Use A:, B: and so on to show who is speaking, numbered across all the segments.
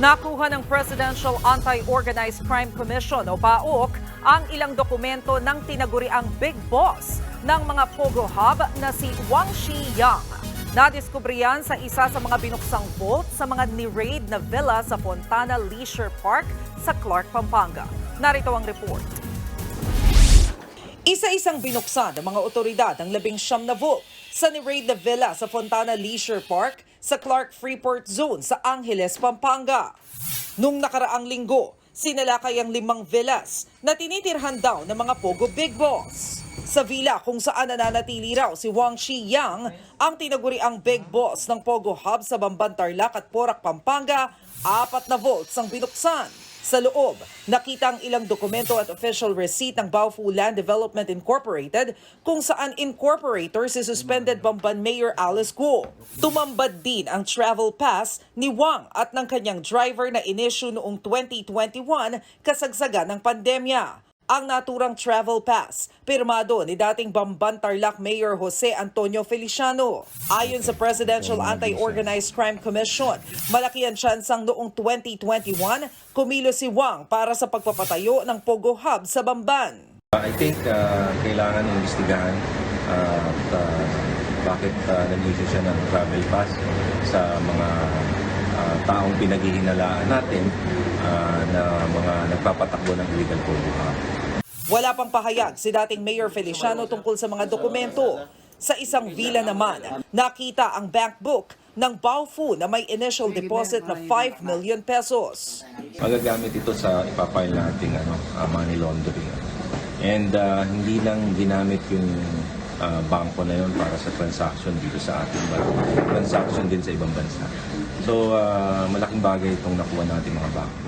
A: Nakuha ng Presidential Anti-Organized Crime Commission o PAOK ang ilang dokumento ng tinaguriang Big Boss ng mga Pogo Hub na si Wang Xiyang. Nadiskubre yan sa isa sa mga binuksang vault sa mga ni-raid na villa sa Fontana Leisure Park sa Clark, Pampanga. Narito ang report. Isa-isang binuksan ng mga otoridad ang labing siyam na vault sa ni-raid na villa sa Fontana Leisure Park sa Clark Freeport Zone sa Angeles, Pampanga. Nung nakaraang linggo, sinalakay ang limang villas na tinitirhan daw ng mga Pogo Big Boss. Sa villa kung saan nananatili raw si Wang Xiyang, ang tinaguriang Big Boss ng Pogo Hub sa Bamban Tarlac at Porac, Pampanga, apat na volts ang binuksan. Sa loob, nakita ang ilang dokumento at official receipt ng Baofu Land Development Incorporated kung saan incorporator si suspended Bamban Mayor Alice Guo. Tumambad din ang travel pass ni Wang at ng kanyang driver na inisyu noong 2021 kasagsagan ng pandemya ang naturang travel pass, pirmado ni dating Bamban Tarlac Mayor Jose Antonio Feliciano. Ayon sa Presidential Anti-Organized Crime Commission, malaki ang tsansang noong 2021, kumilo si Wang para sa pagpapatayo ng Pogo Hub sa Bamban.
B: I think uh, kailangan imbestigahan uh, at, uh, bakit uh, nag-issue siya ng travel pass sa mga uh, taong pinaghihinalaan natin uh, na mga nagpapatakbo ng illegal hub.
A: Wala pang pahayag si dating Mayor Feliciano tungkol sa mga dokumento. Sa isang villa naman, nakita ang bank book ng Baofu na may initial deposit na 5 million pesos.
B: Magagamit ito sa ipapile nating ano, uh, money laundering. And uh, hindi lang ginamit yung uh, bangko na yon para sa transaction dito sa atin, but transaction din sa ibang bansa. So, uh, malaking bagay itong nakuha natin mga bangko.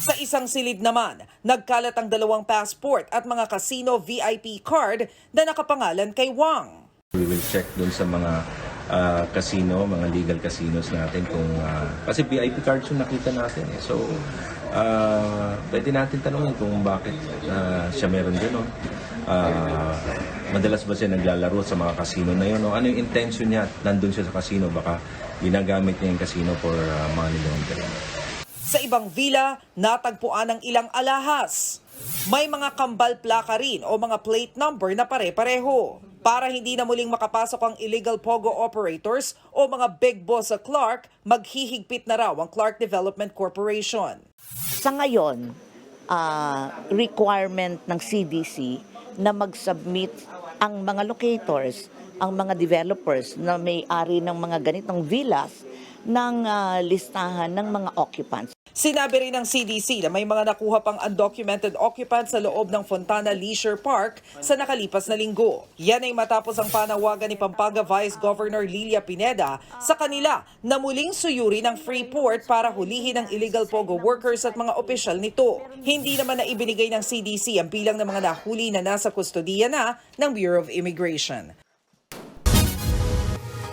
A: Sa isang silid naman, nagkalat ang dalawang passport at mga casino VIP card na nakapangalan kay Wang.
B: We will check dun sa mga ah, casino, mga legal casinos natin kung ah, kasi VIP cards yung nakita natin eh. So ah, pwede natin tanungin kung bakit ah, siya meron din no? Ah, madalas ba siya naglalaro sa mga casino na yun? No? Ano yung intention niya? Nandun siya sa casino, baka ginagamit niya yung casino for ah, money laundering.
A: Sa ibang villa, natagpuan ang ilang alahas. May mga kambal plaka rin o mga plate number na pare-pareho. Para hindi na muling makapasok ang illegal pogo operators o mga big boss sa Clark, maghihigpit na raw ang Clark Development Corporation.
C: Sa ngayon, ah, requirement ng CDC na mag-submit ang mga locators, ang mga developers na may-ari ng mga ganitong villas ng ah, listahan ng mga occupants.
A: Sinabi rin ng CDC na may mga nakuha pang undocumented occupants sa loob ng Fontana Leisure Park sa nakalipas na linggo. Yan ay matapos ang panawagan ni Pampanga Vice Governor Lilia Pineda sa kanila na muling suyuri ng Freeport para hulihin ang illegal pogo workers at mga opisyal nito. Hindi naman na ibinigay ng CDC ang bilang ng mga nahuli na nasa kustodiya na ng Bureau of Immigration.